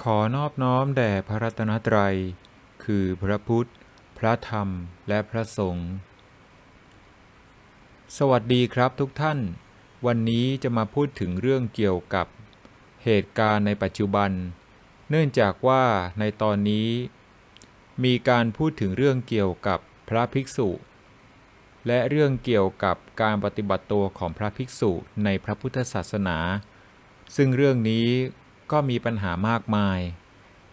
ขอนอบน้อมแด่พระรัตนตรัย คือพระพุทธ พระธรรม และพระสงฆ์ สวัสดีครับทุกท่าน วันนี้จะมาพูดถึงเรื่องเกี่ยวกับ เหตุการณ์ในปัจจุบัน เนื่องจากว่าในตอนนี้ มีการพูดถึงเรื่องเกี่ยวกับพระภิกษุ และเรื่องเกี่ยวกับการปฏิบัติตัวของพระภิกษุในพระพุทธศาสนา ซึ่งเรื่องนี้ ก็มีปัญหามากมาย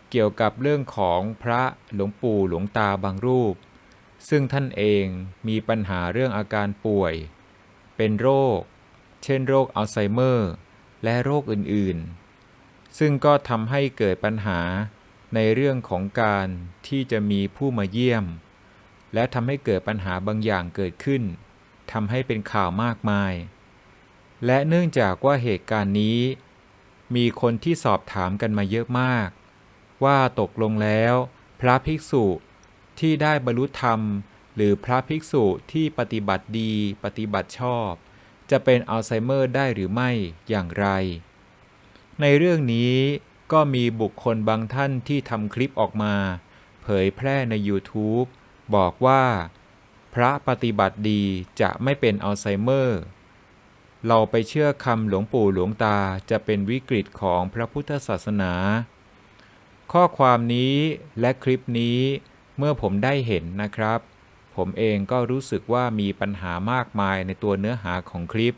เกี่ยวกับเรื่องของพระหลวงปู่หลวงตาบางรูป ซึ่งท่านเองมีปัญหาเรื่องอาการป่วย เป็นโรค เช่นโรคอัลไซเมอร์ และโรคอื่นๆ ซึ่งก็ทำให้เกิดปัญหาในเรื่องของการที่จะมีผู้มาเยี่ยม และทำให้เกิดปัญหาบางอย่างเกิดขึ้นทำให้เป็นข่าวมากมาย และเนื่องจากว่าเหตุการณ์นี้ มีคนที่สอบถามกันมาเยอะมาก ว่าตกลงแล้ว พระภิกษุที่ได้บรรลุธรรม หรือพระภิกษุที่ปฏิบัติดีปฏิบัติชอบ จะเป็นอัลไซเมอร์ได้หรือไม่อย่างไร ในเรื่องนี้ก็มีบุคคลบางท่านที่ทำคลิปออกมา เผยแพร่ใน YouTube บอกว่า พระปฏิบัติดีจะไม่เป็นอัลไซเมอร์ เราไปเชื่อคำหลวงปู่หลวงตาจะเป็นวิกฤตของพระพุทธศาสนา ข้อความนี้และคลิปนี้เมื่อผมได้เห็นนะครับ ผมเองก็รู้สึกว่ามีปัญหามากมายในตัวเนื้อหาของคลิป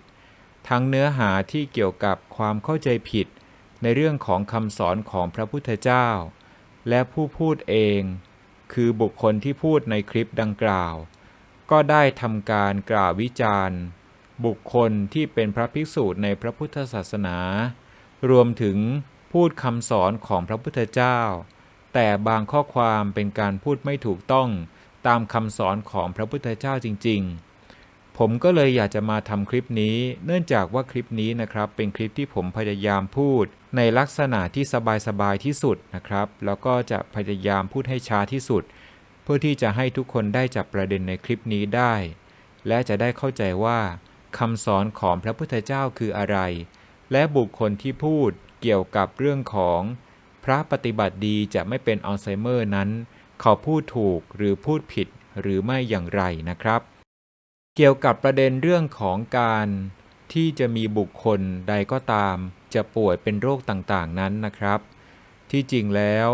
ทั้งเนื้อหาที่เกี่ยวกับความเข้าใจผิด ในเรื่องของคำสอนของพระพุทธเจ้า และผู้พูดเอง คือบุคคลที่พูดในคลิปดังกล่าว ก็ได้ทำการกล่าววิจารณ์ บุคคลที่เป็นพระภิกษุในพระพุทธศาสนา รวมถึงพูดคำสอนของพระพุทธเจ้า แต่บางข้อความเป็นการพูดไม่ถูกต้องตามคำสอนของพระพุทธเจ้าจริง ๆ ผมก็เลยอยากจะมาทำคลิปนี้ เนื่องจากว่าคลิปนี้นะครับ เป็นคลิปที่ผมพยายามพูด ในลักษณะที่สบายๆที่สุดนะครับ แล้วก็จะพยายามพูดให้ช้าที่สุด เพื่อที่จะให้ทุกคนได้จับประเด็นในคลิปนี้ได้ และจะได้เข้าใจว่า คำสอนของพระพุทธเจ้าคืออะไร และบุคคลที่พูดเกี่ยวกับเรื่องของ พระปฏิบัติดีจะไม่เป็นอัลไซเมอร์นั้น เขาพูดถูกหรือพูดผิดหรือไม่อย่างไรนะครับ เกี่ยวกับประเด็นเรื่องของการที่จะมีบุคคลใดก็ตาม จะป่วยเป็นโรคต่างๆนั้นนะครับ ที่จริงแล้ว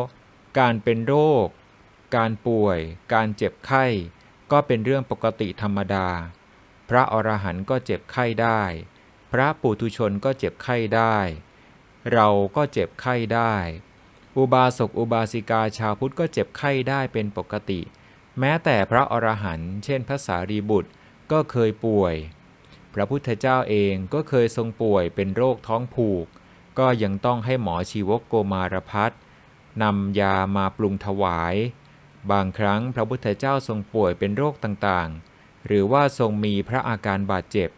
การเป็นโรค การป่วย การเจ็บไข้ ก็เป็นเรื่องปกติธรรมดา พระอรหันต์ก็เจ็บไข้ได้ พระปุถุชนก็เจ็บไข้ได้ เราก็เจ็บไข้ได้ อุบาสกอุบาสิกาชาวพุทธก็เจ็บไข้ได้เป็นปกติ แม้แต่พระอรหันต์เช่นพระสารีบุตรก็เคยป่วย พระพุทธเจ้าเองก็เคยทรงป่วยเป็นโรคท้องผูก ก็ยังต้องให้หมอชีวกโกมารพัฒนำยามาปรุงถวาย บางครั้งพระพุทธเจ้าทรงป่วยเป็นโรคต่างๆ หรือว่าทรงมีพระอาการบาดเจ็บ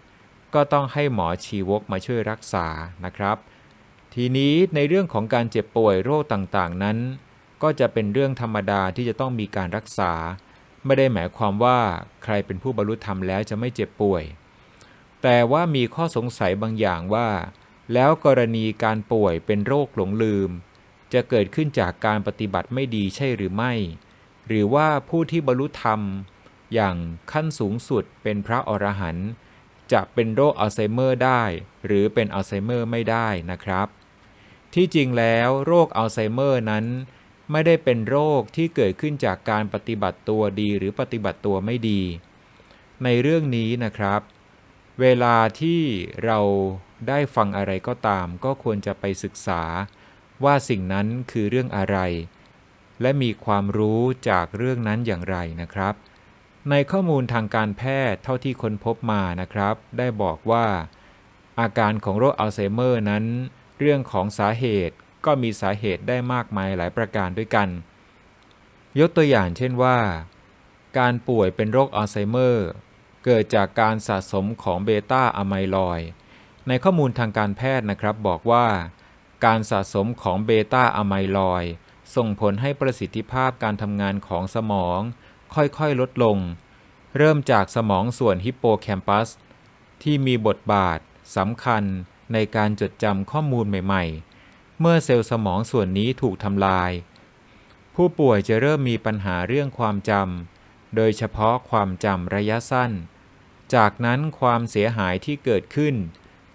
ก็ต้องให้หมอชีวกมาช่วยรักษานะครับ ทีนี้ในเรื่องของการเจ็บป่วยโรคต่างๆนั้น ก็จะเป็นเรื่องธรรมดาที่จะต้องมีการรักษา ไม่ได้หมายความว่าใครเป็นผู้บรรลุธรรมแล้วจะไม่เจ็บป่วย แต่ว่ามีข้อสงสัยบางอย่างว่า แล้วกรณีการป่วยเป็นโรคหลงลืม จะเกิดขึ้นจากการปฏิบัติไม่ดีใช่หรือไม่ หรือว่าผู้ที่บรรลุธรรม อย่างขั้นสูงสุดเป็นพระอรหันต์จะเป็นโรคอัลไซเมอร์ได้ หรือเป็นอัลไซเมอร์ไม่ได้นะครับ ที่จริงแล้วโรคอัลไซเมอร์นั้น ไม่ได้เป็นโรคที่เกิดขึ้นจากการปฏิบัติตัวดีหรือปฏิบัติตัวไม่ดี ในเรื่องนี้นะครับ เวลาที่เราได้ฟังอะไรก็ตาม ก็ควรจะไปศึกษา ว่าสิ่งนั้นคือเรื่องอะไร และมีความรู้จากเรื่องนั้นอย่างไรนะครับ ในข้อมูลทางการแพทย์เท่าที่ค้นพบมานะครับ ได้บอกว่า อาการของโรคอัลไซเมอร์นั้น เรื่องของสาเหตุก็มีสาเหตุได้มากมายหลายประการด้วยกัน ยกตัวอย่างเช่นว่า การป่วยเป็นโรคอัลไซเมอร์เกิดจากการสะสมของเบต้าอะไมลอยในข้อมูลทางการแพทย์นะครับบอกว่า การสะสมของเบต้าอะไมลอยส่งผลให้ประสิทธิภาพการทำงานของสมอง ค่อยๆ ลดลง เริ่มจากสมองส่วนฮิปโปแคมปัส ที่มีบทบาทสำคัญในการจดจำข้อมูลใหม่ๆ เมื่อเซลล์สมองส่วนนี้ถูกทำลาย ผู้ป่วยจะเริ่มมีปัญหาเรื่องความจำ โดยเฉพาะความจำระยะสั้น จากนั้นความเสียหายที่เกิดขึ้น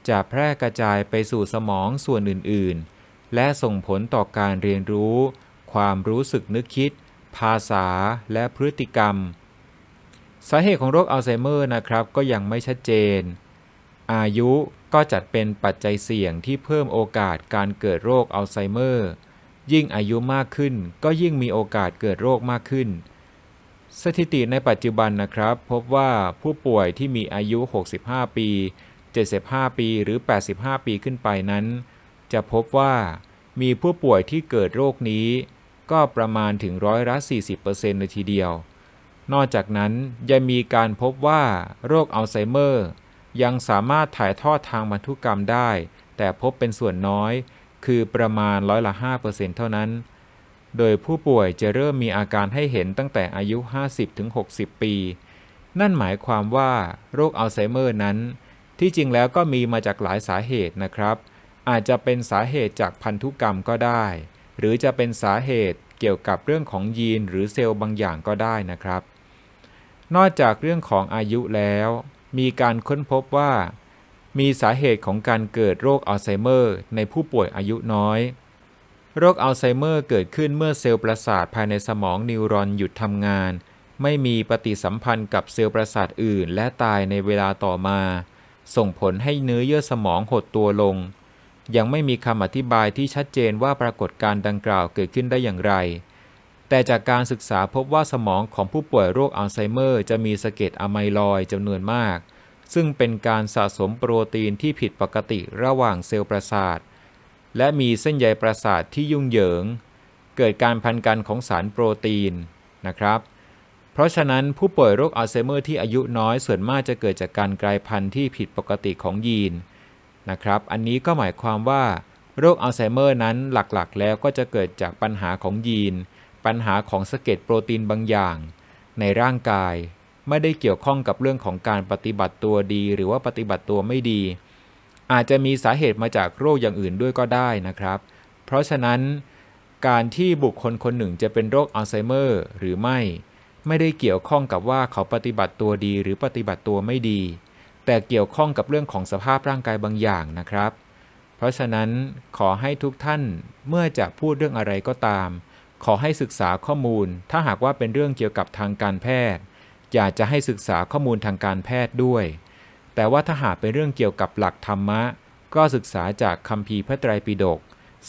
จะแพร่กระจายไปสู่สมองส่วนอื่นๆ และส่งผลต่อการเรียนรู้ ความรู้สึกนึกคิด ภาษาและพฤติกรรม สาเหตุของโรคอัลไซเมอร์นะครับก็ยังไม่ชัดเจน อายุก็จัดเป็นปัจจัยเสี่ยงที่เพิ่มโอกาสการเกิดโรคอัลไซเมอร์ ยิ่งอายุมากขึ้น ก็ยิ่งมีโอกาสเกิดโรคมากขึ้น สถิติในปัจจุบันนะครับ พบว่าผู้ป่วยที่มีอายุ 65 ปี 75 ปีหรือ 85 ปีขึ้นไปนั้น จะพบว่ามีผู้ป่วยที่เกิดโรคนี้ ก็ประมาณถึงร้อยละ40%เลยทีเดียว นอกจากนั้นยังมีการพบว่าโรคอัลไซเมอร์ ยังสามารถถ่ายทอดทางพันธุกรรมได้ แต่พบเป็นส่วนน้อย คือประมาณร้อยละ5%เท่านั้น โดยผู้ป่วยจะเริ่มมีอาการให้เห็นตั้งแต่อายุ 50-60 ปี นั่นหมายความว่าโรคอัลไซเมอร์นั้น ที่จริงแล้วก็มีมาจากหลายสาเหตุนะครับ อาจจะเป็นสาเหตุจากพันธุกรรมก็ได้ หรือจะเป็นสาเหตุเกี่ยวกับเรื่องของยีนหรือเซลล์บางอย่างก็ได้นะครับ นอกจากเรื่องของอายุแล้ว มีการค้นพบว่า มีสาเหตุของการเกิดโรคอัลไซเมอร์ ในผู้ป่วยอายุน้อย โรคอัลไซเมอร์เกิดขึ้นเมื่อเซลล์ประสาทภายในสมองนิวรอนหยุดทำงาน ไม่มีปฏิสัมพันธ์กับเซลล์ประสาทอื่น และตายในเวลาต่อมา ส่งผลให้เนื้อเยื่อสมองหดตัวลง ยังไม่มีคำอธิบายที่ชัดเจนว่าปรากฏการณ์ดังกล่าวเกิดขึ้นได้อย่างไร แต่จากการศึกษาพบว่าสมองของผู้ป่วยโรคอัลไซเมอร์จะมีสะเก็ดอะไมลอยจำนวนมาก ซึ่งเป็นการสะสมโปรตีนที่ผิดปกติระหว่างเซลล์ประสาท และมีเส้นใยประสาทที่ยุ่งเหยิง เกิดการพันกันของสารโปรตีนนะครับเพราะฉะนั้นผู้ป่วยโรคอัลไซเมอร์ที่อายุน้อยส่วนมากจะเกิดจากการกลายพันธุ์ที่ผิดปกติของยีน นะครับ อันนี้ก็หมายความว่า โรคอัลไซเมอร์นั้นหลักๆ แล้วก็จะเกิดจากปัญหาของยีน ปัญหาของสะเก็ดโปรตีนบางอย่าง ในร่างกาย ไม่ได้เกี่ยวข้องกับเรื่องของการปฏิบัติตัวดี หรือว่าปฏิบัติตัวไม่ดี อาจจะมีสาเหตุมาจากโรคอย่างอื่นด้วยก็ได้นะครับ เพราะฉะนั้น การที่บุคคลคนหนึ่งจะเป็นโรคอัลไซเมอร์หรือไม่ ไม่ได้เกี่ยวข้องกับว่าเขาปฏิบัติตัวดีหรือปฏิบัติตัวไม่ดี แต่เกี่ยวข้องกับเรื่องของสภาพร่างกายบางอย่างนะครับ เพราะฉะนั้นขอให้ทุกท่านเมื่อจะพูดเรื่องอะไรก็ตาม ขอให้ศึกษาข้อมูล ถ้าหากว่าเป็นเรื่องเกี่ยวกับทางการแพทย์ อยากจะให้ศึกษาข้อมูลทางการแพทย์ด้วย แต่ว่าถ้าหากเป็นเรื่องเกี่ยวกับหลักธรรมะ ก็ศึกษาจากคัมภีร์พระไตรปิฎก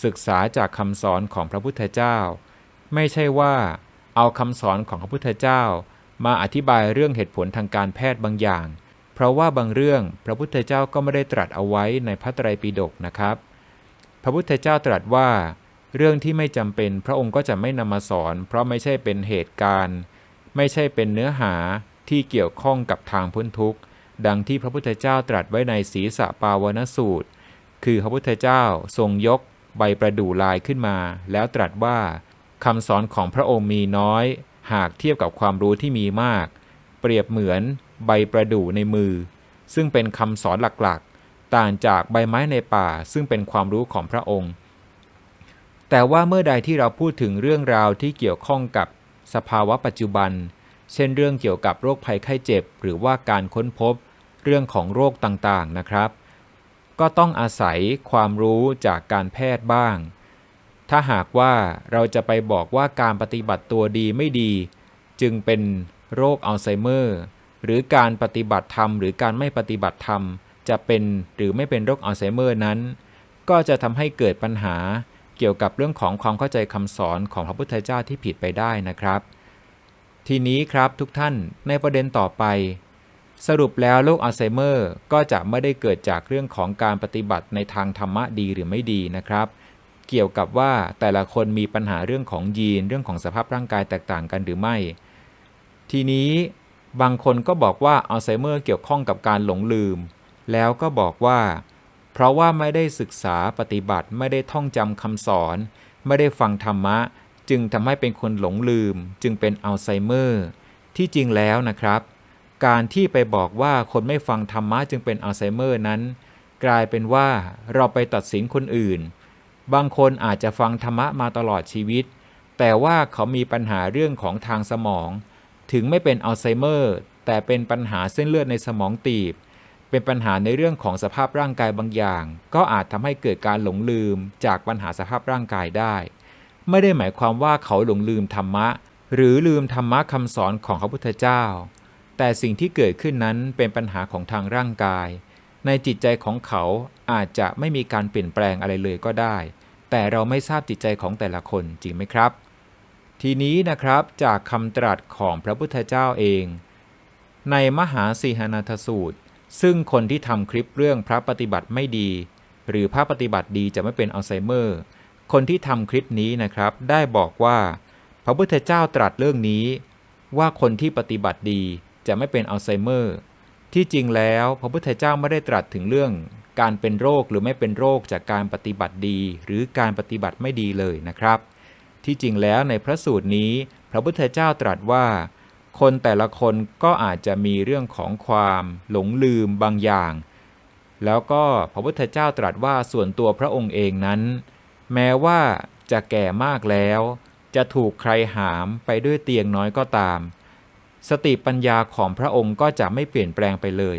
ศึกษาจากคำสอนของพระพุทธเจ้า ไม่ใช่ว่า เอาคำสอนของพระพุทธเจ้า มาอธิบายเรื่องเหตุผลทางการแพทย์บางอย่าง เพราะว่าบางเรื่องพระพุทธเจ้าก็ไม่ได้ตรัสเอาไว้ในพระไตรปิฎกนะครับ พระพุทธเจ้าตรัสว่า เรื่องที่ไม่จำเป็นพระองค์ก็จะไม่นำมาสอน เพราะไม่ใช่เป็นเหตุการณ์ ไม่ใช่เป็นเนื้อหาที่เกี่ยวข้องกับทางพ้นทุกข์ ดังที่พระพุทธเจ้าตรัสไว้ในศีรษะปาวนสูตร คือพระพุทธเจ้าทรงยกใบประดู่ลายขึ้นมา แล้วตรัสว่าคำสอนของพระองค์มีน้อย หากเทียบกับความรู้ที่มีมาก เปรียบเหมือน ใบประดู่ในมือ ซึ่งเป็นคำสอนหลักๆ ต่างจากใบไม้ในป่าซึ่งเป็นความรู้ของพระองค์ แต่ว่าเมื่อใดที่เราพูดถึงเรื่องราวที่เกี่ยวข้องกับสภาวะปัจจุบัน เช่นเรื่องเกี่ยวกับโรคภัยไข้เจ็บ หรือว่าการค้นพบเรื่องของโรคต่างๆนะครับ ก็ต้องอาศัยความรู้จากการแพทย์บ้าง ถ้าหากว่าเราจะไปบอกว่าการปฏิบัติตัวดีไม่ดี จึงเป็นโรคอัลไซเมอร์ หรือการปฏิบัติธรรม หรือการไม่ปฏิบัติธรรม จะเป็นหรือไม่เป็นโรคอัลไซเมอร์นั้น ก็จะทำให้เกิดปัญหาเกี่ยวกับเรื่องของความเข้าใจคำสอนของพระพุทธเจ้าที่ผิดไปได้นะครับ ทีนี้ครับทุกท่านในประเด็นต่อไป สรุปแล้วโรคอัลไซเมอร์ก็จะไม่ได้เกิดจากเรื่องของการปฏิบัติในทางธรรมะดีหรือไม่ดีนะครับเกี่ยวกับว่าแต่ละคนมีปัญหาเรื่องของยีนเรื่องของสภาพร่างกายแตกต่างกันหรือไม่ ทีนี้ บางคนก็บอกว่าอัลไซเมอร์เกี่ยวข้องกับการหลงลืม แล้วก็บอกว่า เพราะว่าไม่ได้ศึกษาปฏิบัติไม่ได้ท่องจำคำสอน ไม่ได้ฟังธรรมะ จึงทำให้เป็นคนหลงลืม จึงเป็นอัลไซเมอร์ ที่จริงแล้วนะครับ การที่ไปบอกว่าคนไม่ฟังธรรมะจึงเป็นอัลไซเมอร์นั้น กลายเป็นว่าเราไปตัดสินคนอื่น บางคนอาจจะฟังธรรมะมาตลอดชีวิต แต่ว่าเขามีปัญหาเรื่องของทางสมอง ถึงไม่เป็นอัลไซเมอร์แต่เป็นปัญหาเส้นเลือดในสมองตีบ เป็นปัญหาในเรื่องของสภาพร่างกายบางอย่าง ก็อาจทำให้เกิดการหลงลืมจากปัญหาสภาพร่างกายได้ ไม่ได้หมายความว่าเขาหลงลืมธรรมะ หรือลืมธรรมะคำสอนของพระพุทธเจ้า แต่สิ่งที่เกิดขึ้นนั้นเป็นปัญหาของทางร่างกาย ในจิตใจของเขาอาจจะไม่มีการเปลี่ยนแปลงอะไรเลยก็ได้ แต่เราไม่ทราบจิตใจของแต่ละคนจริงไหมครับ ทีนี้นะครับจากคำตรัสของพระพุทธเจ้าเอง ในมหาสีหนาทสูตร ซึ่งคนที่ทำคลิปเรื่องพระปฏิบัติไม่ดี หรือพระปฏิบัติดีจะไม่เป็นอัลไซเมอร์ คนที่ทำคลิปนี้นะครับ ได้บอกว่า พระพุทธเจ้าตรัสเรื่องนี้ ว่าคนที่ปฏิบัติดีจะไม่เป็นอัลไซเมอร์ ที่จริงแล้วพระพุทธเจ้าไม่ได้ตรัสถึงเรื่อง การเป็นโรคหรือไม่เป็นโรคจากการปฏิบัติดี หรือการปฏิบัติไม่ดีเลยนะครับ ที่จริงแล้วในพระสูตรนี้ พระพุทธเจ้าตรัสว่า คนแต่ละคนก็อาจจะมีเรื่องของความหลงลืมบางอย่าง แล้วก็พระพุทธเจ้าตรัสว่าส่วนตัวพระองค์เองนั้น แม้ว่าจะแก่มากแล้ว จะถูกใครหามไปด้วยเตียงน้อยก็ตาม สติปัญญาของพระองค์ก็จะไม่เปลี่ยนแปลงไปเลย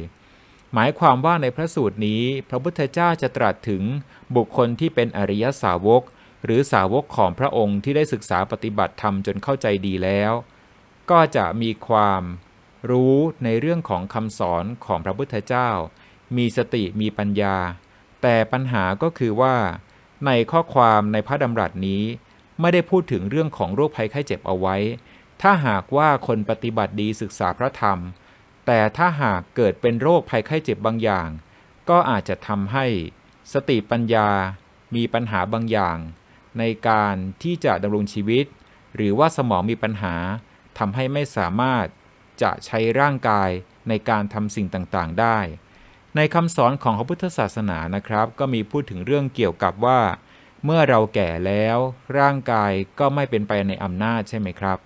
หมายความว่าในพระสูตรนี้ พระพุทธเจ้าจะตรัสถึงบุคคลที่เป็นอริยสาวก หรือสาวกของพระองค์ที่ได้ศึกษาปฏิบัติธรรมจนเข้าใจดีแล้ว ก็จะมีความรู้ในเรื่องของคำสอนของพระพุทธเจ้า มีสติมีปัญญา แต่ปัญหาก็คือว่า ในข้อความในพระดำรัสนี้ ไม่ได้พูดถึงเรื่องของโรคภัยไข้เจ็บเอาไว้ ถ้าหากว่าคนปฏิบัติดีศึกษาพระธรรม แต่ถ้าหากเกิดเป็นโรคภัยไข้เจ็บบางอย่าง ก็อาจจะทำให้ สติปัญญา มีปัญหาบางอย่าง ในการที่จะดำรงชีวิต หรือว่าสมองมีปัญหาทำให้ไม่สามารถจะใช้ร่างกายในการทำสิ่งต่างๆ ได้ ในคำสอนของพระพุทธศาสนานะครับ ก็มีพูดถึงเรื่องเกี่ยวกับว่า เมื่อเราแก่แล้ว ร่างกายก็ไม่เป็นไปในอำนาจใช่ไหมครับ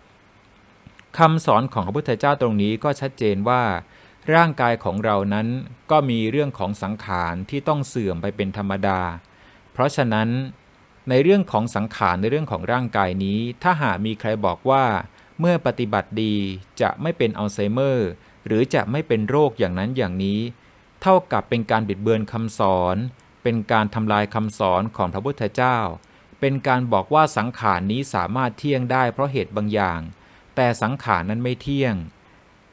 คำสอนของพระพุทธเจ้าตรงนี้ก็ชัดเจนว่า ร่างกายของเรานั้นก็มีเรื่องของสังขารที่ต้องเสื่อมไปเป็นธรรมดา เพราะฉะนั้น ในเรื่องของสังขารในเรื่องของร่างกายนี้ ถ้าหากมีใครบอกว่า เมื่อปฏิบัติดีจะไม่เป็นอัลไซเมอร์ หรือจะไม่เป็นโรคอย่างนั้นอย่างนี้ เท่ากับเป็นการบิดเบือนคำสอน เป็นการทำลายคำสอนของพระพุทธเจ้า เป็นการบอกว่าสังขารนี้สามารถเที่ยงได้เพราะเหตุบางอย่าง แต่สังขารนั้นไม่เที่ยง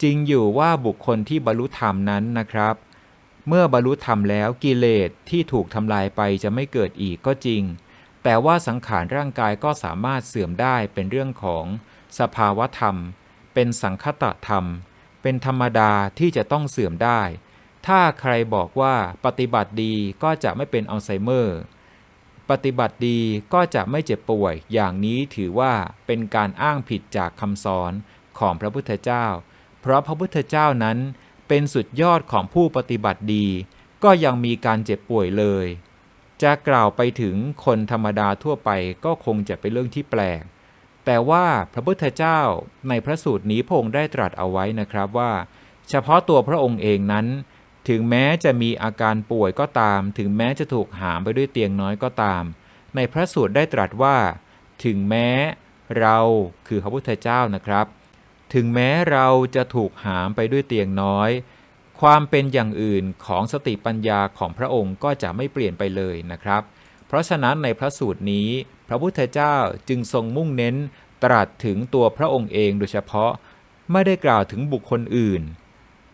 จริงอยู่ว่าบุคคลที่บรรลุธรรมนั้นนะครับ เมื่อบรรลุธรรมแล้วกิเลสที่ถูกทำลายไปจะไม่เกิดอีกก็จริง แต่ว่าสังขารร่างกายก็สามารถเสื่อมได้เป็นเรื่องของสภาวธรรม เป็นสังคตธรรม เป็นธรรมดาที่จะต้องเสื่อมได้ ถ้าใครบอกว่าปฏิบัติดีก็จะไม่เป็นอัลไซเมอร์ ปฏิบัติดีก็จะไม่เจ็บป่วย อย่างนี้ถือว่าเป็นการอ้างผิดจากคำสอนของพระพุทธเจ้า เพราะพระพุทธเจ้านั้นเป็นสุดยอดของผู้ปฏิบัติดี ก็ยังมีการเจ็บป่วยเลย จะกล่าวไปถึงคนธรรมดาทั่วไปก็คงจะเป็นเรื่องที่แปลก แต่ว่าพระพุทธเจ้าในพระสูตรนี้พงค์ได้ตรัสเอาไว้นะครับว่า เฉพาะตัวพระองค์เองนั้น ถึงแม้จะมีอาการป่วยก็ตาม ถึงแม้จะถูกหามไปด้วยเตียงน้อยก็ตาม ในพระสูตรได้ตรัสว่า ถึงแม้เราคือพระพุทธเจ้านะครับ ถึงแม้เราจะถูกหามไปด้วยเตียงน้อย ความเป็นอย่างอื่นของสติปัญญาของพระองค์ก็จะไม่เปลี่ยนไปเลยนะครับ เพราะฉะนั้นในพระสูตรนี้ พระพุทธเจ้าจึงทรงมุ่งเน้นตรัสถึงตัวพระองค์เองโดยเฉพาะไม่ได้กล่าวถึงบุคคลอื่น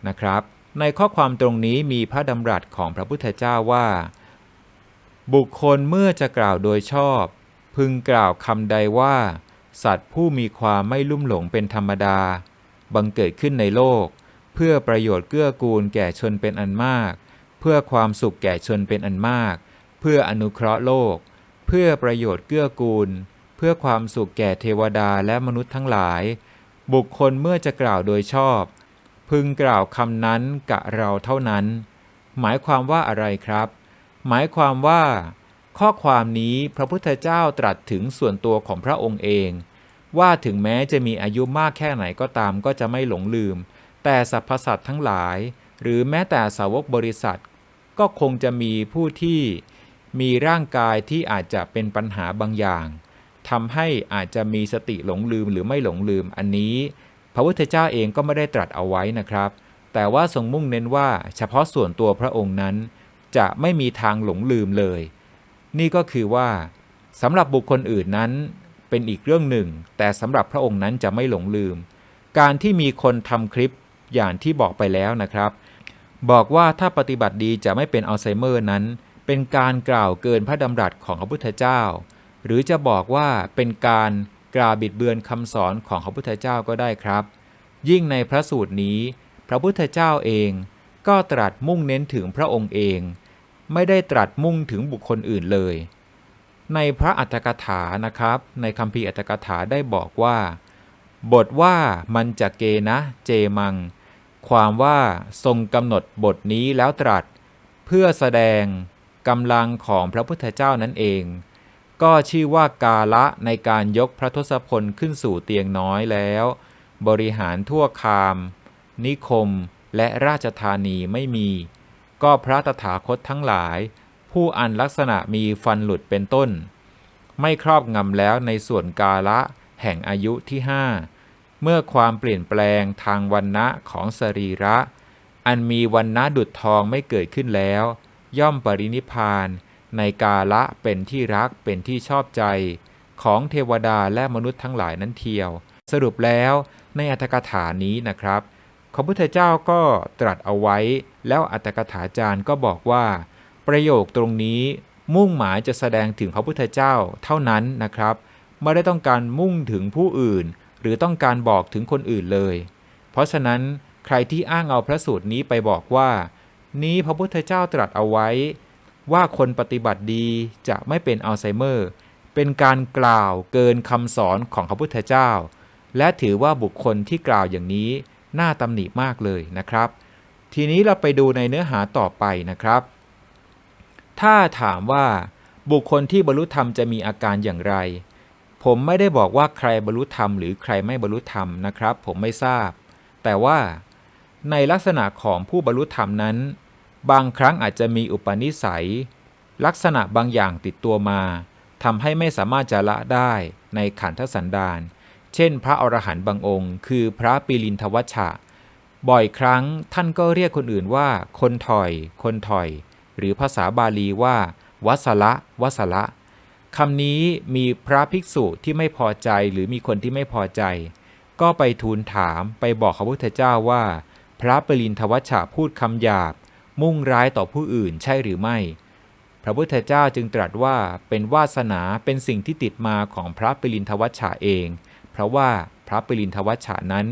นะครับ ในข้อความตรงนี้มีพระดำรัสของพระพุทธเจ้าว่า บุคคลเมื่อจะกล่าวโดยชอบ พึงกล่าวคำใดว่า สัตว์ผู้มีความไม่ลุ่มหลงเป็นธรรมดา บังเกิดขึ้นในโลก เพื่อประโยชน์เกื้อกูลแก่ชนเป็นอันมาก เพื่อความสุขแก่ชนเป็นอันมาก เพื่ออนุเคราะห์โลก เพื่อประโยชน์เกื้อกูล เพื่อความสุขแก่เทวดาและมนุษย์ทั้งหลาย บุคคลเมื่อจะกล่าวโดยชอบ พึงกล่าวคำนั้นกะเราเท่านั้น หมายความว่าอะไรครับ หมายความว่า ข้อความนี้พระพุทธเจ้าตรัสถึงส่วนตัวของพระองค์เอง ว่าถึงแม้จะมีอายุมากแค่ไหนก็ตามก็จะไม่หลงลืม แต่สรรพสัตว์ทั้งหลาย หรือแม้แต่สาวกบริษัท ก็คงจะมีผู้ที่มีร่างกายที่อาจจะเป็นปัญหาบางอย่างทำให้อาจจะมีสติหลงลืมหรือไม่หลงลืมอันนี้ พระพุทธเจ้าเองก็ไม่ได้ตรัสเอาไว้นะครับ แต่ว่าทรงมุ่งเน้นว่าเฉพาะส่วนตัวพระองค์นั้น จะไม่มีทางหลงลืมเลย นี่ก็คือว่าสำหรับบุคคลอื่นนั้น เป็นอีกเรื่องหนึ่ง แต่สำหรับพระองค์นั้นจะไม่หลงลืม การที่มีคนทำคลิป อย่างที่บอกไปแล้วนะครับ บอกว่าถ้าปฏิบัติดีจะไม่เป็นอัลไซเมอร์นั้น เป็นการกล่าวเกินพระดำรัสของพระพุทธเจ้า หรือจะบอกว่าเป็นการกล่าวบิดเบือนคำสอนของพระพุทธเจ้าก็ได้ครับ ยิ่งในพระสูตรนี้ พระพุทธเจ้าเองก็ตรัสมุ่งเน้นถึงพระองค์เอง ไม่ได้ตรัสมุ่งถึงบุคคลอื่นเลย ในพระอัตถกถานะครับ ในคำพีอัตถกถาได้บอกว่า บทว่ามันจะเกนะเจมัง ความว่าทรงกำหนดบทนี้แล้วตรัส เพื่อแสดงกำลังของพระพุทธเจ้านั่นเอง ก็ชื่อว่ากาละในการยกพระทศพลขึ้นสู่เตียงน้อยแล้ว บริหารทั่วคาม นิคมและราชธานีไม่มี ก็พระตถาคตทั้งหลาย ผู้อันลักษณะมีฟันหลุดเป็นต้น ไม่ครอบงำแล้วในส่วนกาละแห่งอายุที่ห้า เมื่อความเปลี่ยนแปลงทางวันณะของสรีระ อันมีวันณะดุจทองไม่เกิดขึ้นแล้ว ย่อมปรินิพานในกาละเป็นที่รักเป็นที่ชอบใจ ของเทวดาและมนุษย์ทั้งหลายนั้นเทียว สรุปแล้วในอัตถกถานี้นะครับพระพุทธเจ้าก็ตรัสเอาไว้ แล้วอัตถกถาจารย์ก็บอกว่า ประโยคตรงนี้มุ่งหมายจะแสดงถึงพระพุทธเจ้าเท่านั้นนะครับ ไม่ได้ต้องการมุ่งถึงผู้อื่น หรือต้องการบอกถึงคนอื่นเลย เพราะฉะนั้นใครที่อ้างเอาพระสูตรนี้ไปบอกว่า นี้พระพุทธเจ้าตรัสเอาไว้ ว่าคนปฏิบัติดีจะไม่เป็นอัลไซเมอร์ เป็นการกล่าวเกินคำสอนของพระพุทธเจ้า และถือว่าบุคคลที่กล่าวอย่างนี้น่าตำหนิมากเลยนะครับ ทีนี้เราไปดูในเนื้อหาต่อไปนะครับ ถ้าถามว่าบุคคลที่บรรลุธรรมจะมีอาการอย่างไร ผมไม่ได้บอกว่าใครบรรลุธรรมหรือใครไม่บรรลุธรรมนะครับ ผมไม่ทราบ แต่ว่าในลักษณะของผู้บรรลุธรรมนั้น บางครั้งอาจจะมีอุปนิสัย ลักษณะบางอย่างติดตัวมาทำให้ไม่สามารถจะละได้ในขันธสันดานเช่น พระอรหันต์บางองค์ คือพระปิลินทวัชชะ บ่อยครั้งท่านก็เรียกคนอื่นว่า คนถอย คนถอย หรือภาษาบาลีว่า วัสละวัสละ คำนี้มีพระภิกษุที่ไม่พอใจหรือมีคนที่ไม่พอใจ ก็ไปทูลถามไปบอกพระพุทธเจ้าว่า พระปรินทวัชชะพูดคำหยาบ มุ่งร้ายต่อผู้อื่นใช่หรือไม่ พระพุทธเจ้าจึงตรัสว่าเป็นวาสนาเป็นสิ่งที่ติดมาของพระปรินทวัชชะเอง เพราะว่าพระปรินทวัชชะนั้น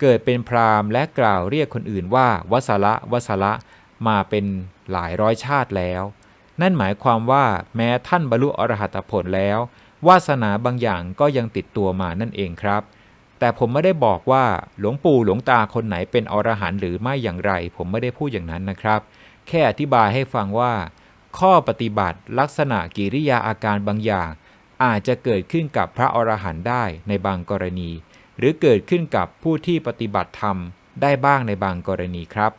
เกิดเป็นพราหมณ์และกล่าวเรียกคนอื่นว่าวสละวสละมาเป็นหลายร้อยชาติแล้ว นั่นหมายความว่าแม้ท่านบรรลุอรหัตผลแล้ว วาสนาบางอย่างก็ยังติดตัวมานั่นเองครับ แต่ผมไม่ได้บอกว่าหลวงปู่หลวงตาคนไหนเป็นอรหันต์หรือไม่อย่างไร ผมไม่ได้พูดอย่างนั้นนะครับ แค่อธิบายให้ฟังว่า ข้อปฏิบัติลักษณะกิริยาอาการบางอย่าง อาจจะเกิดขึ้นกับพระอรหันต์ได้ในบางกรณี หรือเกิดขึ้นกับผู้ที่ปฏิบัติธรรมได้บ้างในบางกรณีครับ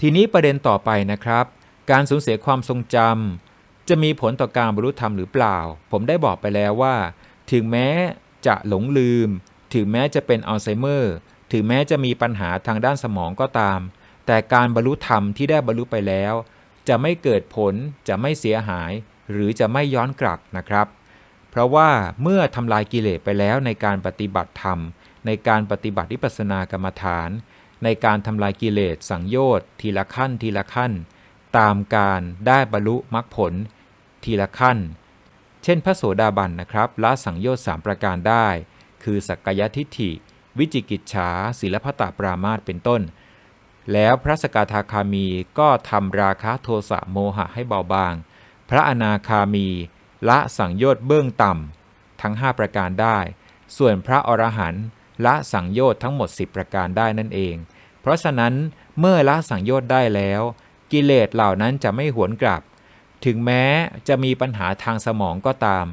ทีนี้ประเด็นต่อไปนะครับ การสูญเสียความทรงจำจะมีผลต่อการบรรลุธรรมหรือเปล่า ผมได้บอกไปแล้วว่า ถึงแม้จะหลงลืม ถึงแม้จะเป็นอัลไซเมอร์ ถึงแม้จะมีปัญหาทางด้านสมองก็ตาม แต่การบรรลุธรรมที่ได้บรรลุไปแล้ว จะไม่เกิดผล จะไม่เสียหาย หรือจะไม่ย้อนกลับนะครับ เพราะว่าเมื่อทำลายกิเลสไปแล้วในการปฏิบัติธรรม ในการปฏิบัติวิปัสสนากรรมฐาน ในการทำลายกิเลสสังโยชน์ทีละขั้นทีละขั้น ตามการได้บรรลุมรรคผล ทีละขั้น เช่นพระโสดาบันนะครับละสังโยชน์สามประการได้ คือสักกายทิฏฐิ วิจิกิจฉาศิลปตปรามาตเป็นต้น แล้วพระสกทาคามีก็ทำราคะโทสะโมหะให้เบาบาง พระอนาคามีละสังโยชน์เบื้องต่ำทั้ง 5 ประการได้ ส่วนพระอรหันต์ละสังโยชน์ทั้งหมด 10 ประการได้นั่นเอง เพราะฉะนั้นเมื่อละสังโยชน์ได้แล้ว กิเลสเหล่านั้นจะไม่หวนกลับ ถึงแม้จะมีปัญหาทางสมองก็ตาม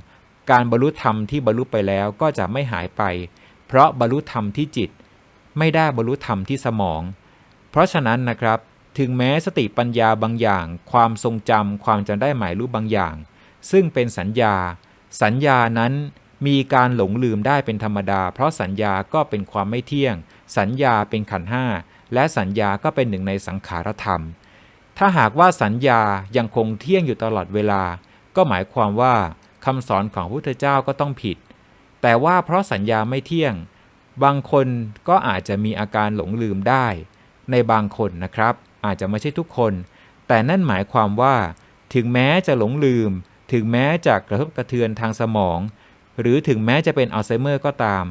การบรรลุธรรมที่บรรลุไปแล้วก็จะไม่หายไป เพราะบรรลุธรรมที่จิต ไม่ได้บรรลุธรรมที่สมอง เพราะฉะนั้นนะครับ ถึงแม้สติปัญญาบางอย่าง ความทรงจำความจำได้หมายรู้บางอย่าง ซึ่งเป็นสัญญา สัญญานั้นมีการหลงลืมได้เป็นธรรมดา เพราะสัญญาก็เป็นความไม่เที่ยง สัญญาเป็นขันห้าและสัญญาก็เป็นหนึ่งในสังขารธรรม ถ้าหากว่าสัญญายังคงเที่ยงอยู่ตลอดเวลา ก็หมายความว่าคำสอนของพระพุทธเจ้าก็ต้องผิด แต่ว่าเพราะสัญญาไม่เที่ยง บางคนก็อาจจะมีอาการหลงลืมได้ ในบางคนนะครับ อาจจะไม่ใช่ทุกคน แต่นั่นหมายความว่า ถึงแม้จะหลงลืม ถึงแม้จะกระทบกระเทือนทางสมอง หรือถึงแม้จะเป็นอัลไซเมอร์ก็ตาม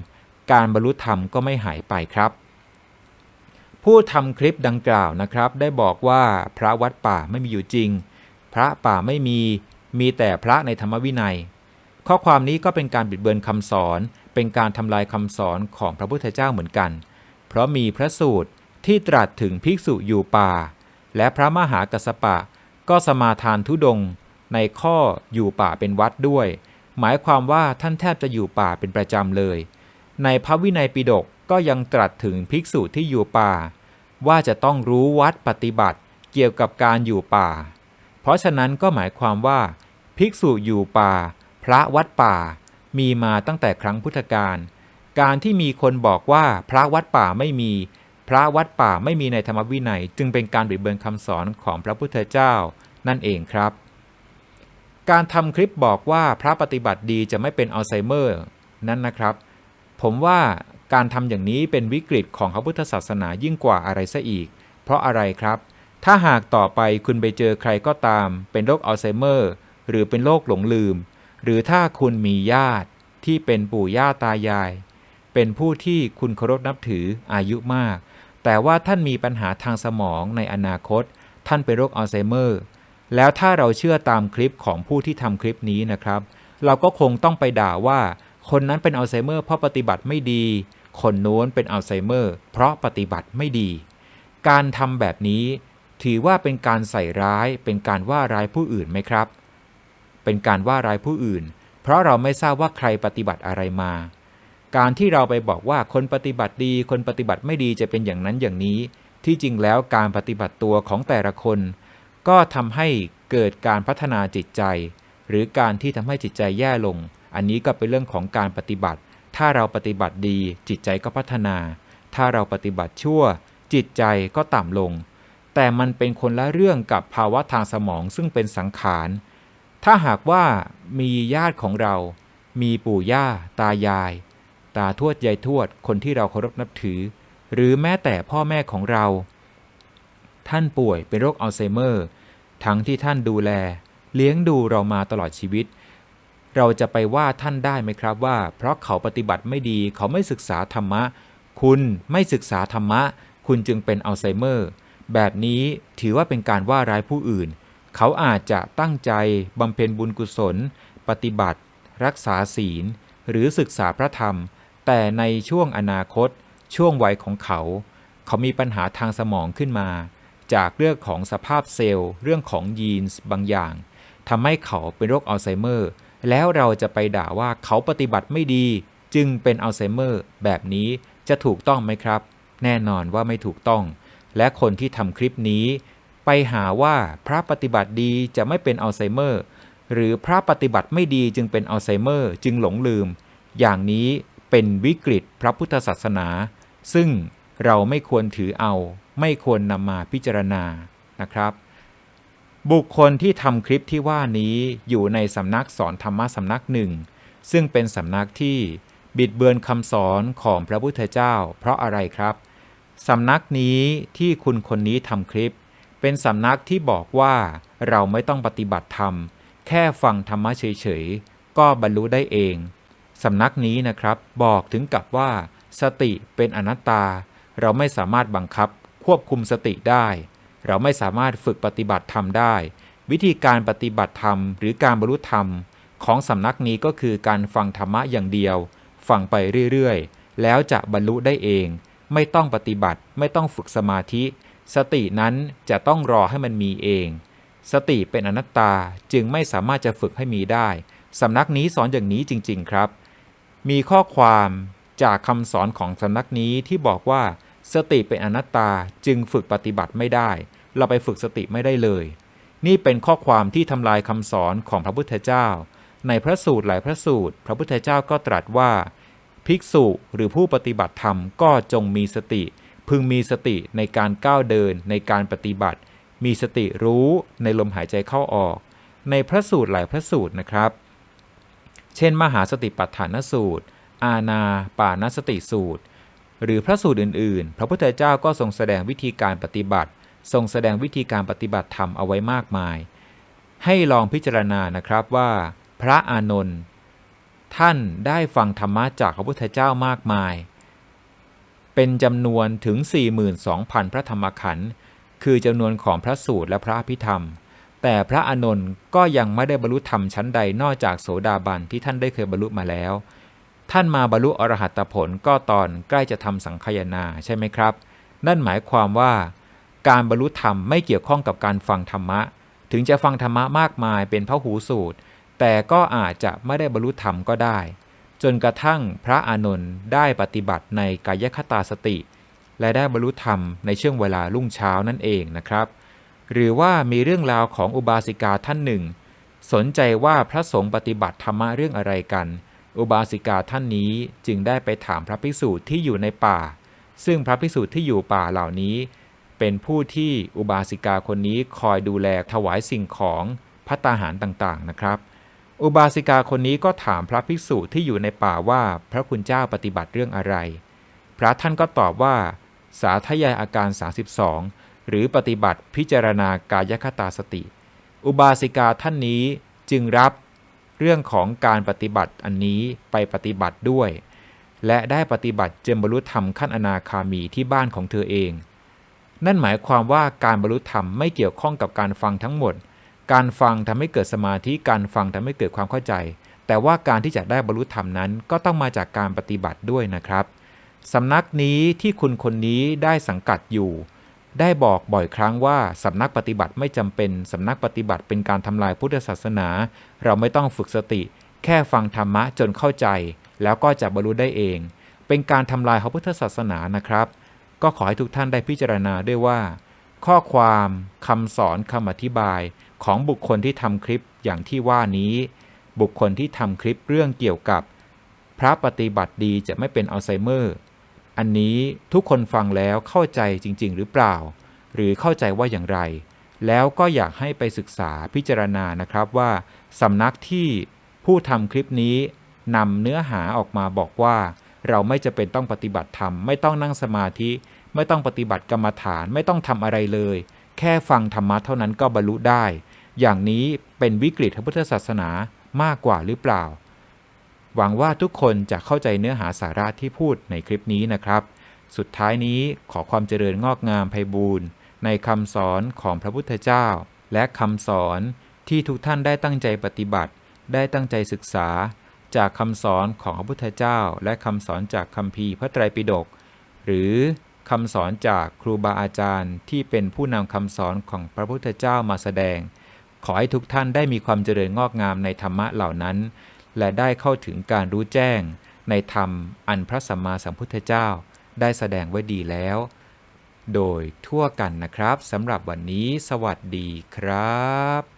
การบรรลุธรรมก็ไม่หายไปครับ ผู้ทำคลิปดังกล่าวนะครับ ได้บอกว่าพระวัดป่าไม่มีอยู่จริง พระป่าไม่มี มีแต่พระในธรรมวินัย ข้อความนี้ก็เป็นการบิดเบือนคำสอน เป็นการทำลายคำสอนของพระพุทธเจ้าเหมือนกัน เพราะมีพระสูตรที่ตรัสถึงภิกษุอยู่ป่า และพระมหากัสสปะ ก็สมาทานทุดง ในข้ออยู่ป่าเป็นวัดด้วย หมายความว่าท่านแทบจะอยู่ป่าเป็นประจำเลย ในพระวินัยปิฎก ก็ยังตรัสถึงภิกษุที่อยู่ป่า ว่าจะต้องรู้วัดปฏิบัติเกี่ยวกับการอยู่ป่า เพราะฉะนั้นก็หมายความว่า ภิกษุอยู่ป่า พระวัดป่า มีมาตั้งแต่ครั้งพุทธกาลการที่มีคนบอกว่าพระวัดป่าไม่มี พระวัดป่าไม่มีในธรรมวินัย จึงเป็นการบิดเบือนคำสอนของพระพุทธเจ้า นั่นเองครับ การทำคลิปบอกว่าพระปฏิบัติดีจะไม่เป็นอัลไซเมอร์ นั่นนะครับ ผมว่า การทำอย่างนี้เป็นวิกฤตของพระพุทธศาสนายิ่งกว่าอะไรซะอีก เพราะอะไรครับ ถ้าหากต่อไปคุณไปเจอใครก็ตาม เป็นโรคอัลไซเมอร์ หรือเป็นโรคหลงลืม หรือถ้าคุณมีญาติที่เป็นปู่ย่าตายาย เป็นผู้ที่คุณเคารพนับถืออายุมาก แต่ว่าท่านมีปัญหาทางสมองในอนาคต ท่านเป็นโรคอัลไซเมอร์ แล้วถ้าเราเชื่อตามคลิปของผู้ที่ทำคลิปนี้นะครับ เราก็คงต้องไปด่าว่าคนนั้นเป็นอัลไซเมอร์เพราะปฏิบัติไม่ดี คนโน้นเป็นอัลไซเมอร์ เพราะปฏิบัติไม่ดี การทำแบบนี้ ถือว่าเป็นการใส่ร้ายเป็นการว่าร้ายผู้อื่นไหมครับ เป็นการว่าร้ายผู้อื่น เพราะเราไม่ทราบว่าใครปฏิบัติอะไรมา การที่เราไปบอกว่าคนปฏิบัติดี คนปฏิบัติไม่ดีจะเป็นอย่างนั้นอย่างนี้ ที่จริงแล้วการปฏิบัติตัวของแต่ละคน ก็ทำให้เกิดการพัฒนาจิตใจ หรือการที่ทำให้จิตใจแย่ลง อันนี้ก็เป็นเรื่องของการปฏิบัติ ถ้าเราปฏิบัติดีจิตใจก็พัฒนา ถ้าเราปฏิบัติชั่ว จิตใจก็ต่ำลง แต่มันเป็นคนละเรื่องกับภาวะทางสมองซึ่งเป็นสังขาร ถ้าหากว่ามีญาติของเรา มีปู่ย่า ตายาย ตาทวดยายทวด คนที่เราเคารพนับถือ หรือแม้แต่พ่อแม่ของเรา ท่านป่วยเป็นโรคอัลไซเมอร์ ทั้งที่ท่านดูแล เลี้ยงดูเรามาตลอดชีวิต เราจะไปว่าท่านได้ไหมครับว่า เพราะเขาปฏิบัติไม่ดีเขาไม่ศึกษาธรรมะ คุณไม่ศึกษาธรรมะ คุณจึงเป็นอัลไซเมอร์ แบบนี้ถือว่าเป็นการว่าร้ายผู้อื่น เขาอาจจะตั้งใจบำเพ็ญบุญกุศล ปฏิบัติ รักษาศีล หรือศึกษาพระธรรม แต่ในช่วงอนาคต ช่วงวัยของเขา เขามีปัญหาทางสมองขึ้นมา จากเรื่องของสภาพเซลล์ เรื่องของยีนส์บางอย่างทำให้เขาเป็นโรคอัลไซเมอร์ แล้วเราจะไปด่าว่าเขาปฏิบัติไม่ดี จึงเป็นอัลไซเมอร์ แบบนี้จะถูกต้องไหมครับ แน่นอนว่าไม่ถูกต้อง และคนที่ทำคลิปนี้ ไปหาว่าพระปฏิบัติดีจะไม่เป็นอัลไซเมอร์ หรือพระปฏิบัติไม่ดีจึงเป็นอัลไซเมอร์ จึงหลงลืม อย่างนี้เป็นวิกฤตพระพุทธศาสนา ซึ่งเราไม่ควรถือเอา ไม่ควรนำมาพิจารณานะครับ บุคคลที่ทำคลิปที่ว่านี้อยู่ในสำนักสอนธรรมะสำนักหนึ่ง ซึ่งเป็นสำนักที่บิดเบือนคำสอนของพระพุทธเจ้า เพราะอะไรครับสำนักนี้ที่คุณคนนี้ทำคลิป เป็นสำนักที่บอกว่าเราไม่ต้องปฏิบัติธรรม แค่ฟังธรรมะเฉยๆ ก็บรรลุได้เองสำนักนี้นะครับบอกถึงกับว่า สติเป็นอนัตตา เราไม่สามารถบังคับควบคุมสติได้ เราไม่สามารถฝึกปฏิบัติธรรมได้ วิธีการปฏิบัติธรรม หรือการบรรลุธรรม ของสำนักนี้ก็คือการฟังธรรมะอย่างเดียว ฟังไปเรื่อยๆ แล้วจะบรรลุได้เอง ไม่ต้องปฏิบัติ ไม่ต้องฝึกสมาธิ สตินั้นจะต้องรอให้มันมีเอง สติเป็นอนัตตาจึงไม่สามารถจะฝึกให้มีได้สำนักนี้สอนอย่างนี้จริง ๆ ครับ มีข้อความจากคำสอนของสำนักนี้ที่บอกว่า สติเป็นอนัตตาจึงฝึกปฏิบัติไม่ได้ เราไปฝึกสติไม่ได้เลย นี่เป็นข้อความที่ทำลายคำสอนของพระพุทธเจ้า ในพระสูตรหลายพระสูตร พระพุทธเจ้าก็ตรัสว่า ภิกษุหรือผู้ปฏิบัติธรรมก็จงมีสติ พึงมีสติในการก้าวเดินในการปฏิบัติ มีสติรู้ในลมหายใจเข้าออก ในพระสูตรหลายพระสูตรนะครับ เช่น มหาสติปัฏฐานสูตร อาณาปานสติสูตรหรือพระสูตรอื่น ๆ พระพุทธเจ้าก็ทรงแสดงวิธีการปฏิบัติ ทรงแสดงวิธีการปฏิบัติธรรมเอาไว้มากมาย ให้ลองพิจารณานะครับว่า พระอานนท์ท่านได้ฟังธรรมะจากพระพุทธเจ้ามากมาย เป็นจำนวนถึง 42,000 พระธรรมขันธ์คือจำนวนของพระสูตรและพระอภิธรรม แต่พระอานนท์ก็ยังไม่ได้บรรลุธรรมชั้นใดนอกจากโสดาบันที่ท่านได้เคยบรรลุมาแล้ว ท่านมาบรรลุอรหัตผลก็ตอนใกล้จะทำสังคายนาใช่ไหมครับ นั่นหมายความว่า การบรรลุธรรมไม่เกี่ยวข้องกับการฟังธรรมะ ถึงจะฟังธรรมะมากมายเป็นพระหูสูตร แต่ก็อาจจะไม่ได้บรรลุธรรมก็ได้ จนกระทั่งพระอานนท์ได้ปฏิบัติในกายคตาสติ และได้บรรลุธรรมในช่วงเวลารุ่งเช้านั่นเองนะครับ หรือว่ามีเรื่องราวของอุบาสิกาท่านหนึ่ง สนใจว่าพระสงฆ์ปฏิบัติธรรมะเรื่องอะไรกัน อุบาสิกาท่านนี้จึงได้ไปถามพระภิกษุที่อยู่ในป่า ซึ่งพระภิกษุที่อยู่ป่าเหล่านี้ เป็นผู้ที่อุบาสิกาคนนี้คอยดูแลถวายสิ่งของพัตตาหารต่างๆนะครับ อุบาสิกาคนนี้ก็ถามพระภิกษุที่อยู่ในป่าว่าพระคุณเจ้าปฏิบัติเรื่องอะไร พระท่านก็ตอบว่า สาธยายอาการ 32 หรือปฏิบัติพิจารณากายคตาสติ อุบาสิกาท่านนี้จึงรับเรื่องของการปฏิบัติอันนี้ไปปฏิบัติด้วย และได้ปฏิบัติจนบรรลุธรรมขั้นอนาคามีที่บ้านของเธอเอง นั่นหมายความว่าการบรรลุธรรมไม่เกี่ยวข้องกับการฟังทั้งหมด การฟังทำให้เกิดสมาธิ การฟังทำให้เกิดความเข้าใจ แต่ว่าการที่จะได้บรรลุธรรมนั้น ก็ต้องมาจากการปฏิบัติด้วยนะครับสำนักนี้ที่คุณคนนี้ได้สังกัดอยู่ ได้บอกบ่อยครั้งว่าสำนักปฏิบัติไม่จำเป็นสำนักปฏิบัติเป็นการทำลายพุทธศาสนา เราไม่ต้องฝึกสติ แค่ฟังธรรมะจนเข้าใจ แล้วก็จะบรรลุได้เอง เป็นการทำลายพระพุทธศาสนานะครับ ก็ขอให้ทุกท่านได้พิจารณาด้วยว่า ข้อความคำสอนคำอธิบายของบุคคลที่ทำคลิปอย่างที่ว่านี้ บุคคลที่ทำคลิปเรื่องเกี่ยวกับ พระปฏิบัติดีจะไม่เป็นอัลไซเมอร์ อันนี้ทุกคนฟังแล้วเข้าใจจริง ๆ หรือเปล่า หรือเข้าใจว่าอย่างไร แล้วก็อยากให้ไปศึกษาพิจารณานะครับว่าสำนักที่ผู้ทำคลิปนี้นำเนื้อหาออกมาบอกว่า เราไม่จะเป็นต้องปฏิบัติธรรม ไม่ต้องนั่งสมาธิ ไม่ต้องปฏิบัติกรรมฐานไม่ต้องทำอะไรเลย แค่ฟังธรรมะเท่านั้นก็บรรลุได้ อย่างนี้เป็นวิกฤตทางพุทธศาสนามากกว่าหรือเปล่า หวังว่าทุกคนจะเข้าใจเนื้อหาสาระที่พูดในคลิปนี้นะครับ สุดท้ายนี้ขอความเจริญงอกงามไพบูรณ์ในคำสอนของพระพุทธเจ้า และคำสอนที่ทุกท่านได้ตั้งใจปฏิบัติ ได้ตั้งใจศึกษา จากคำสอนของพระพุทธเจ้า และคำสอนจากคัมภีพระไตรปิฎกหรือ คำสอนจากครูบาอาจารย์ ที่เป็นผู้นำคำสอนของพระพุทธเจ้ามาแสดง ขอให้ทุกท่านได้มีความเจริญงอกงามในธรรมะเหล่านั้น และได้เข้าถึงการรู้แจ้ง ในธรรมอันพระสัมมาสัมพุทธเจ้า ได้แสดงไว้ดีแล้ว โดยทั่วกันนะครับสำหรับวันนี้ สวัสดีครับ